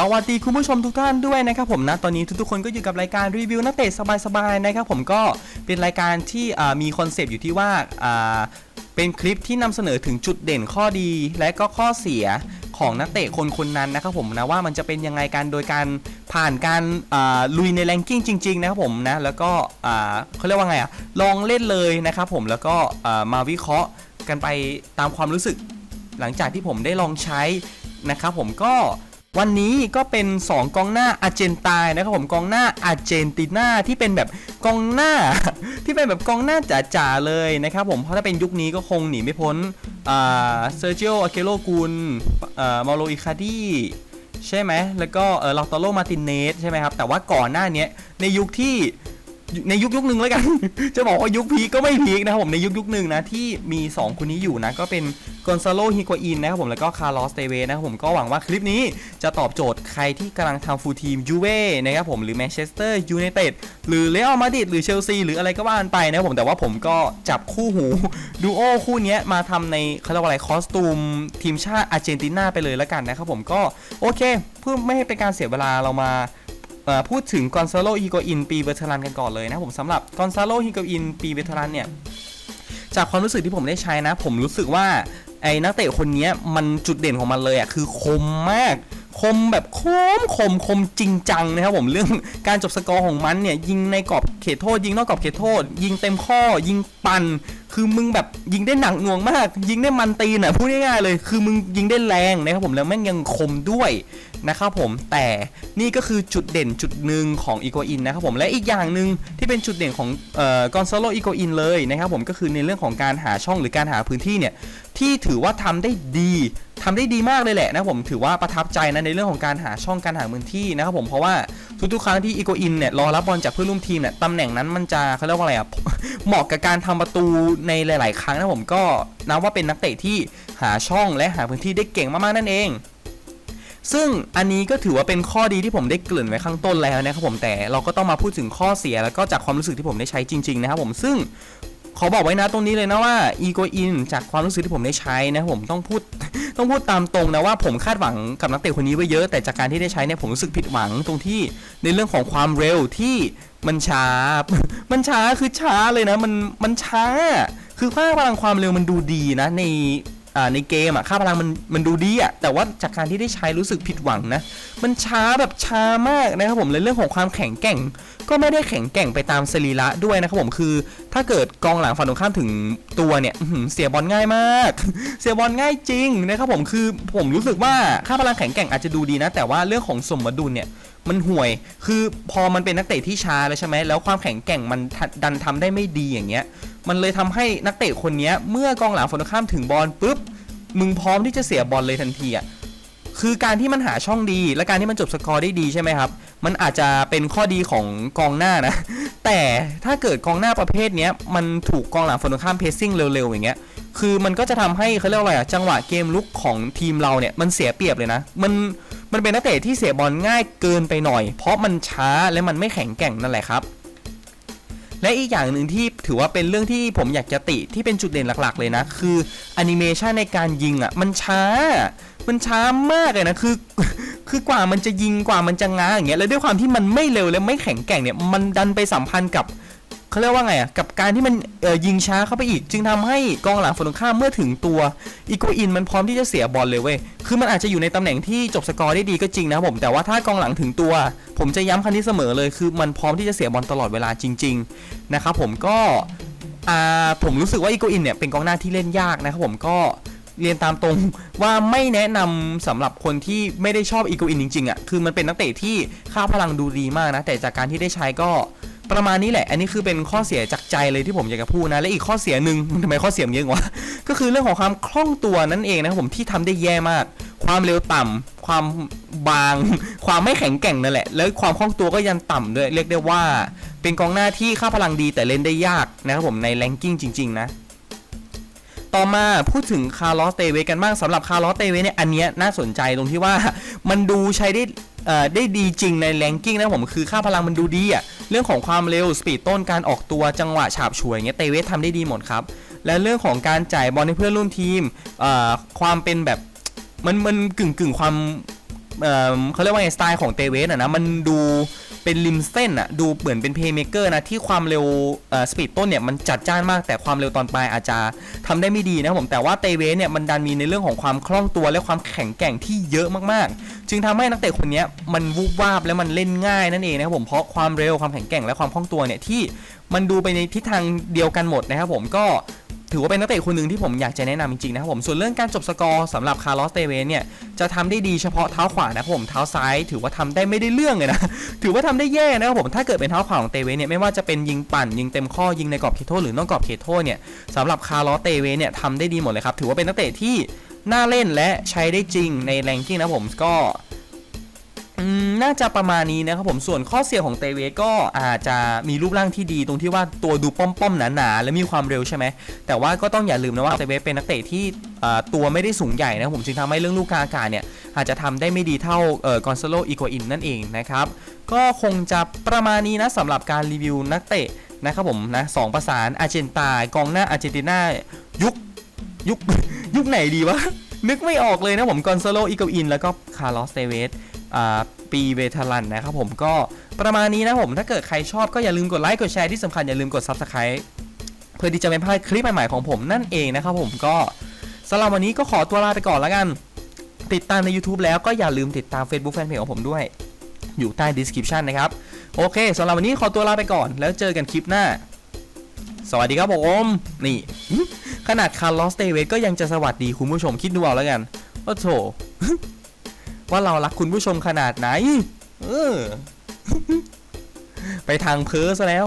สวัสดีคุณผู้ชมทุกท่านด้วยนะครับผมนะตอนนี้ทุกๆคนก็อยู่กับรายการรีวิวนักเตะสบายๆนะครับผมก็เป็นรายการที่มีคอนเซปต์อยู่ที่ว่าเป็นคลิปที่นำเสนอถึงจุดเด่นข้อดี และก็ข้อเสียของนักเตะคนคนนั้นนะครับผมนะว่ามันจะเป็นยังไงกันโดยการผ่านการลุยในแรงกิ้งจริงๆนะครับผมนะแล้วก็เขาเรียกว่าไงอะลองเล่นเลยนะครับผมแล้วก็มาวิเคราะห์กันไปตามความรู้สึก หลังจากที่ผมได้ลองใช้นะครับผมก็ วันนี้ก็เป็น 2 กองหน้าอาร์เจนตายนะครับผมกองหน้าอาร์เจนตินาที่เป็นแบบกองหน้า ที่เป็นแบบกองหน้าจ๋าๆเลยนะครับผมเพราะถ้าเป็นยุคนี้ก็คงหนีไม่พ้นเซอร์จิโออาเกโลกุลอ่ามาโลอิคาดีใช่ไหมแล้วก็เออลาตโลมาตินเนสใช่ไหมครับ แต่ว่าก่อนหน้านี้ในยุคที่ในยุคยุคหนึ่งแล้วกัน จะบอกว่ายุคพีก็ไม่พีคนะครับผมในยุคยุคหนึ่งนะที่มี 2 คนนี้อยู่นะก็เป็น กอนซาโลฮิโกวอินนะครับผมแล้วก็คาร์ลอสเตเวนะครับผมก็หวังว่าคลิปนี้จะตอบโจทย์ใครที่กำลังทำฟูลทีมยูเว่นะครับผมหรือแมนเชสเตอร์ยูไนเต็ดหรือเรอัลมาดริดหรือเชลซีหรืออะไรก็ว่ากันไปนะครับผมแต่ว่าผมก็จับคู่หูดูโอคู่นี้มาทำในเขาเรียกว่าอะไรคอสตูมทีมชาติอาร์เจนตินาไปเลยแล้วกันนะครับผมก็โอเค เพื่อไม่ให้เป็นการเสียเวลาเรามาพูดถึงกอนซาโลฮิโกอินปีเวทรันกันก่อนเลยนะผมสำหรับกอนซาโลฮิโกอินปีเวทรันเนี่ยจากความรู้สึกที่ผมได้ใช้นะ ผมรู้สึกว่า ไอ้นักเตะคนนี้มันจุดเด่นของมันเลยอะคือคมมาก คมแบบคมคมคมจริงจังนะครับผมเรื่องการจบสกอร์ของมันเนี่ยยิงในกรอบเขตโทษ ยิงนอกกรอบเขตโทษ ยิงเต็มข้อ ยิงปัน คือมึงแบบยิงได้หนักหน่วงมาก ยิงได้มันตีนอะพูดง่ายๆเลย คือมึงยิงได้แรงนะครับผมแล้วแม่งยังคมด้วยนะครับผมแต่นี่ก็คือจุดเด่นจุดหนึ่งของอีโกอินนะครับผมและอีกอย่างหนึ่งที่เป็นจุดเด่นของเอ่อกอนซาโลอีโกอินเลยนะครับผมก็คือในเรื่องของการหาช่องหรือการหาพื้นที่เนี่ยที่ถือว่าทำได้ดีทำได้ดีมากเลยแหละนะผมถือว่าประทับใจนะในในเรื่องของการหาช่องการหาพื้นที่นะครับผมเพราะว่าทุกๆ ครั้งที่อีโกอินเนี่ยรอรับบอลจากเพื่อนร่วมทีมเนี่ยตำแหน่งนั้นมันจะเขาเรียกว่าอะไรอะเหมาะกับการทำประตูในหลาย ๆ ครั้งนะผมก็นับว่าเป็นนักเตะที่หาช่องและหาพื้นที่ได้เก่งมากๆนั่นเองซึ่งอันนี้ก็ถือว่าเป็นข้อดีที่ผมได้เกริ่นไว้ข้างต้นแล้วนะครับผมแต่เราก็ต้องมาพูดถึงข้อเสียแล้วก็จากความรู้สึกที่ผมได้ใช้จริง ๆ นะครับผมซึ่งขอบอกไว้นะตรงนี้เลยนะว่าอีโกอินจากความรู้สึกที่ผมได้ใช้นะผมต้องพูด ต้องพูดตามตรงนะว่าผมคาดหวังกับนักเตะคนนี้ไว้เยอะ แต่จากการที่ได้ใช้เนี่ยผมรู้สึกผิดหวังตรงที่ในเรื่องของความเร็วที่มันช้า มันช้าคือช้าเลยนะ มันมันช้า คือค่าพลังความเร็วมันดูดีนะใน ในเกมอะค่าพลังมันมันดูดีอะแต่ว่าจากการที่ได้ใช้รู้สึกผิดหวังนะมันช้าแบบช้ามากนะครับผมในเรื่องของความแข็งแกร่ง ก็ไม่ได้แข็งแกร่งไปตามสรีระด้วยนะครับผมคือ ถ้าเกิดกองหลังฝั่งตรงข้ามถึงตัวเนี่ยเสียบอลง่ายมาก เสียบอลง่ายจริงนะครับผมคือผมรู้สึกว่าค่าพลังแข็งแกร่งอาจจะดูดีนะ แต่ว่าเรื่องของสมดุลเนี่ย มันห่วย คือพอมันเป็นนักเตะที่ช้าแล้วใช่ไหมแล้วความแข็งแกร่งมันดันทำได้ไม่ดีอย่างเงี้ย มันเลยทำให้นักเตะคนนี้เมื่อกองหลังฝั่งตรงข้ามถึงบอลปุ๊บ มึงพร้อมที่จะเสียบอลเลยทันทีอะ คือการที่มันหาช่องดี และการที่มันจบสกอร์ได้ดีใช่ไหมครับ มันอาจจะเป็นข้อดีของกองหน้านะ แต่ถ้าเกิดกองหน้าประเภทนี้มันถูกกองหลังฝั่งตรงข้ามเพสซิ่งเร็วๆอย่างเงี้ยคือมันก็จะทำให้เขาเรียกว่าอะไรอะจังหวะเกมลุกของทีมเราเนี่ยมันเสียเปรียบเลยนะ มัน มันเป็นนักเตะที่เสียบอลง่ายเกินไปหน่อย เพราะมันช้าและมันไม่แข็งแกร่งนั่นแหละครับ และอีกอย่างหนึ่งที่ถือว่าเป็นเรื่องที่ผมอยากจะติที่เป็นจุดเด่นหลักๆเลยนะ คือแอนิเมชันในการยิงอะมันช้า มันช้ามากเลยนะคือคือกว่ามันจะยิงกว่ามันจะง้างอย่างเงี้ยแล้วด้วยความที่มันไม่เร็วและไม่แข็งแกร่งเนี่ยมันดันไปสัมพันธ์กับ เขาเรียกว่าไงอะกับการที่มันยิงช้าเข้าไปอีก จึงทำให้กองหลังฝั่งตรงข้ามเมื่อถึงตัวอีโกอินมันพร้อมที่จะเสียบอลเลยเว้ยคือมันอาจจะอยู่ในตำแหน่งที่จบสกอร์ได้ดีก็จริงนะครับผมแต่ว่าถ้ากองหลังถึงตัว ผมจะย้ำคำนี้เสมอเลย คือมันพร้อมที่จะเสียบอลตลอดเวลาจริง ๆ นะครับผมก็อ่าผมรู้สึกว่าอีโกอินเนี่ยเป็นกองหน้าที่เล่นยากนะครับผมก็เรียนตามตรงว่าไม่แนะนำสำหรับคนที่ไม่ได้ชอบอีโกอินจริงๆอะคือมันเป็นนักเตะที่ค่าพลังดูดีมากนะ แต่จากการที่ได้ใช้ก็ ประมาณนี้แหละ อันนี้คือเป็นข้อเสียจากใจเลยที่ผมอยากจะพูดนะ และอีกข้อเสียหนึ่งทำไมข้อเสียมเยอะกว่าก็คือเรื่องของความคล่องตัวนั่นเองนะครับผมที่ทำได้แย่มาก ความเร็วต่ำความบาง ความไม่แข็งแกร่งนั่นแหละ แล้วความคล่องตัวก็ยังต่ำด้วย เรียกได้ว่า เป็นกองหน้าที่ค่าพลังดีแต่เล่นได้ยากนะครับผมในแรงกิ้งจริง ๆ นะต่อมาพูดถึงคาร์ลอสเตเวกันบ้างสำหรับคาร์ลอสเตเวเนี่ยอันเนี้ยน่าสนใจตรงที่ว่ามันดูใช้ได้ได้ดีจริงในแรงกิ้งนะผมคือค่าพลังมันดูดีอะ เรื่องของความเร็วสปีดต้นการออกตัวจังหวะฉาบฉวยอย่างเงี้ยเตเวทำได้ดีหมดครับ และเรื่องของการจ่ายบอลให้เพื่อนร่วมทีมความเป็นแบบมันมันกึ่งกึ่งความเเขาเรียกว่าไงสไตล์ของเตเวสอะนะมันดูเป็นริมเส้นอะดูเหมือนเป็นเพย์เมเกอร์นะที่ความเร็วสปีดต้นเนี่ยมันจัดจ้านมากแต่ความเร็วตอนปลายอาจจะทำได้ไม่ดีนะผมแต่ว่าเตเวสเนี่ยมันดันมีในเรื่องของความคล่องตัวและความแข็งแกร่งที่เยอะมาก จึงทำให้นักเตะคนนี้มันวูบวาบและมันเล่นง่ายนั่นเองนะครับผมเพราะความเร็วความแข็งแกร่งและความคล่องตัวเนี่ยที่มันดูไปในทิศทางเดียวกันหมดนะครับผมก็ถือว่าเป็นนักเตะคนหนึ่งที่ผมอยากจะแนะนำจริงๆนะครับผม ส่วนเรื่องการจบสกอร์สำหรับคาร์ลอสเตเวนเนี่ย จะทำได้ดีเฉพาะเท้าขวานะครับผม เท้าซ้ายถือว่าทำได้ไม่ได้เรื่องเลยนะ ถือว่าทำได้แย่นะครับผม ถ้าเกิดเป็นเท้าขวาของเตเวนเนี่ย ไม่ว่าจะเป็นยิงปั่น ยิงเต็มข้อ ยิงในกรอบเขตโทษหรือนอกกรอบเขตโทษเนี่ยสำหรับคาร์ลอสเตเวนเนี่ยทำได้ดีหมดเลยครับ ถือว่าเป็นนักเตะที่ น่าเล่นและใช้ได้จริงในแรงกิ้งนะผมก็มน่าจะประมาณนี้นะครับผมส่วนข้อเสียของเตเวก็อาจจะมีรูปร่างที่ดีตรงที่ว่าตัวดูป้อมๆหนาๆและมีความเร็วใช่ไหมแต่ว่าก็ต้องอย่าลืมนะว่าเตเวเป็นนักเตะที่ตัวไม่ได้สูงใหญ่นะผมจึงทำให้เรื่องลูกกาอากาศเนี่ยอาจจะทำได้ไม่ดีเท่ากอนซาโลอีโกอินนั่นเองนะครับก็คงจะประมาณนี้นะสำหรับการรีวิวนักเตะนะครับผมนะสองประสานอาร์เจนตากองหน้าอาร์เจนตินายุคยุค ยุคไหนดีวะ นึกไม่ออกเลยนะผมกอนซาโลอีกอิน แล้วก็คาร์ลอสเตเวสปีเวทลันนะครับผมก็ประมาณนี้นะผม ถ้าเกิดใครชอบก็อย่าลืมกดไลค์กดแชร์ที่สำคัญอย่าลืมกด Subscribe เพื่อที่จะไม่พลาดคลิปใหม่ๆของผมนั่นเองนะครับผมก็สำหรับวันนี้ก็ขอตัวลาไปก่อนแล้วกัน ติดตามใน YouTube แล้วก็อย่าลืมติดตาม Facebook Fanpage ของผมด้วย อยู่ใต้ description นะครับ โอเคสำหรับวันนี้ขอตัวลาไปก่อน แล้วเจอกันคลิปหน้า สวัสดีครับผม นี่ ขนาดคาร์ลอสเตเวสก็ยังจะสวัสดีคุณผู้ชมคิดดูเอาแล้วกันว่าโถว่าเรารักคุณผู้ชมขนาดไหน เออ ไปทางเพ้อซะแล้ว